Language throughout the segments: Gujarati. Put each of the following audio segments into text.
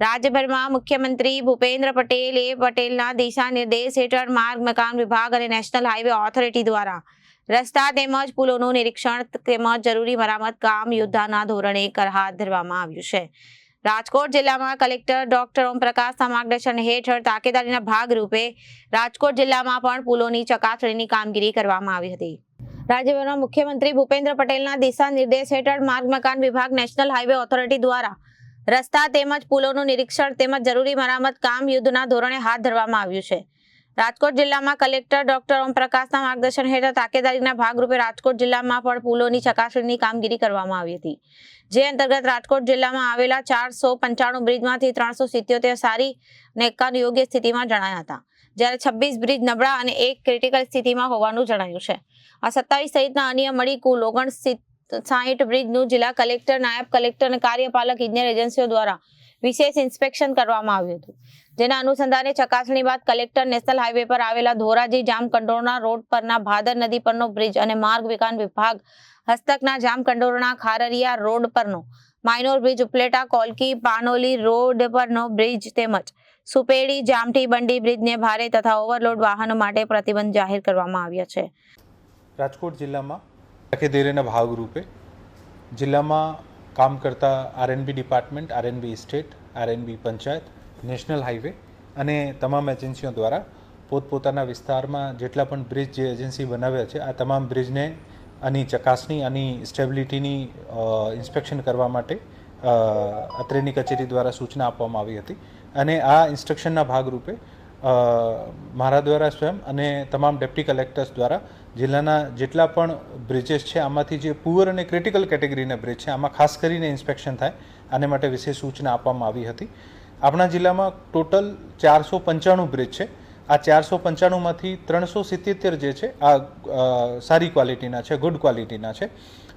રાજ્યભરમાં મુખ્યમંત્રી ભૂપેન્દ્ર પટેલે પટેલના દિશા નિર્દેશ હેઠળ માર્ગ, મકાન વિભાગ અને નેશનલ હાઈવે ઓથોરિટી દ્વારા રસ્તા તેમજ પુલોનું નિરીક્ષણ તેમજ જરૂરી મરામત કામ યુદ્ધના ધોરણે હાથ ધરવામાં આવ્યું છે. રાજકોટ જિલ્લામાં કલેક્ટર ડોક્ટર ઓમપ્રકાશના માર્ગદર્શન હેઠળ તાકેદારીના ભાગરૂપે રાજકોટ જિલ્લામાં પણ પુલોની ચકાસણીની કામગીરી કરવામાં આવી હતી. રાજ્યભરમાં મુખ્યમંત્રી ભૂપેન્દ્ર પટેલના દિશા નિર્દેશ હેઠળ માર્ગ, મકાન વિભાગ, નેશનલ હાઈવે ઓથોરિટી દ્વારા રસ્તા તેમજ પુલોનું નિરીક્ષણ તેમજ જરૂરી મરામત કામ યુદ્ધના ધોરણે હાથ ધરવામાં આવ્યું છે. રાજકોટ જિલ્લામાં કલેક્ટર ડોક્ટર ઓમપ્રકાશના માર્ગદર્શન હેઠળ તાકેદારીના ભાગરૂપે રાજકોટ જિલ્લામાં પણ પુલોની ચકાસણીની કામગીરી કરવામાં આવી હતી. જે અંતર્ગત રાજકોટ જિલ્લામાં આવેલા ચારસો પંચાણું બ્રિજમાંથી ત્રણસો સિત્યોતેર સારી અને એકાવન યોગ્ય સ્થિતિમાં જણાયા હતા. જ્યારે છવ્વીસ બ્રિજ નબળા અને એક ક્રિટિકલ સ્થિતિમાં હોવાનું જણાયું છે. આ સત્તાવીસ સહિતના અન્ય મળી કુલ ઓગણ સાહીઠ બ્રિજનું જિલ્લા કલેક્ટર, નાયબ કલેક્ટર અને કાર્યપાલક ઇજનેર એજન્સીઓ દ્વારા વિશેષ ઇન્સ્પેક્શન કરવામાં આવ્યું હતું. જેના અનુસંધાને ચકાસણી બાદ કલેક્ટર નેશનલ હાઈવે પર આવેલા ધોરાજી જામકંડોરણા રોડ પરના ભાદર નદી પરનો બ્રિજ અને માર્ગ વિકાન વિભાગ હસ્તકના જામકંડોરણા ખારરિયા રોડ પરનો minor bridge, Upleta, Kolki, Panoli road પરનો બ્રિજ તેમજ સુપેડી, જામઠી, બંડી બ્રિજને ભારે તથા ઓવરલોડ વાહનો માટે પ્રતિબંધ જાહેર કરવામાં આવ્યા છે. રાજકોટ જિલ્લામાં તકેદારીના ભાગરૂપે જિલ્લામાં કામ કરતા RNB department RNB state RNB panchayat, national highway અને તમામ એજન્સીઓ દ્વારા પોતપોતાના વિસ્તારમાં જેટલા પણ બ્રિજ જે એજન્સી બનાવ્યા છે, આ તમામ બ્રિજને આની ચકાસણી, આની સ્ટેબિલિટીની ઇન્સ્પેક્શન કરવા માટે અત્રેની કચેરી દ્વારા સૂચના આપવામાં આવી હતી. અને આ ઇન્સ્ટ્રક્શનના ભાગરૂપે મારા દ્વારા સ્વયં અને તમામ ડેપ્ટી કલેક્ટર્સ દ્વારા જિલ્લાના જેટલા પણ બ્રિજેસ છે, આમાંથી જે પુઅર અને ક્રિટિકલ કેટેગરીના બ્રિજ છે, આમાં ખાસ કરીને ઇન્સ્પેક્શન થાય, આને માટે વિશેષ સૂચના આપવામાં આવી હતી. આપણા જિલ્લામાં ટોટલ ચારસો પંચાણું બ્રિજ છે. આ ચારસો પંચાણુંમાંથી ત્રણસો સિત્તેર જે છે, આ સારી ક્વોલિટીના છે, ગુડ ક્વોલિટીના છે.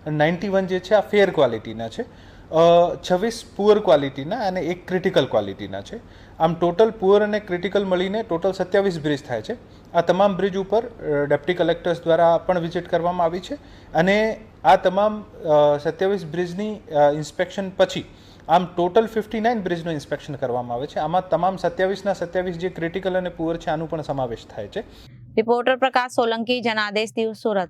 નાઇન્ટી વન જે છે, આ ફેર ક્વોલિટીના છે. છવ્વીસ પુઅર ક્વોલિટીના અને એક ક્રિટિકલ ક્વોલિટીના છે. આમ ટોટલ પુઅર અને ક્રિટિકલ મળીને ટોટલ સત્યાવીસ બ્રિજ થાય છે. આ તમામ બ્રિજ ઉપર ડેપ્ટી કલેક્ટર્સ દ્વારા પણ વિઝિટ કરવામાં આવી છે અને આ તમામ સત્યાવીસ બ્રિજની ઇન્સ્પેક્શન પછી આમ ટોટલ ફિફ્ટી નાઇન બ્રિજનું ઇન્સ્પેક્શન કરવામાં આવે છે. આમાં તમામ સત્યાવીસના સત્યાવીસ જે ક્રિટિકલ અને પુઅર છે આનું પણ સમાવેશ થાય છે. રિપોર્ટર પ્રકાશ સોલંકી, જનાદેશ, દિવસ સુરત.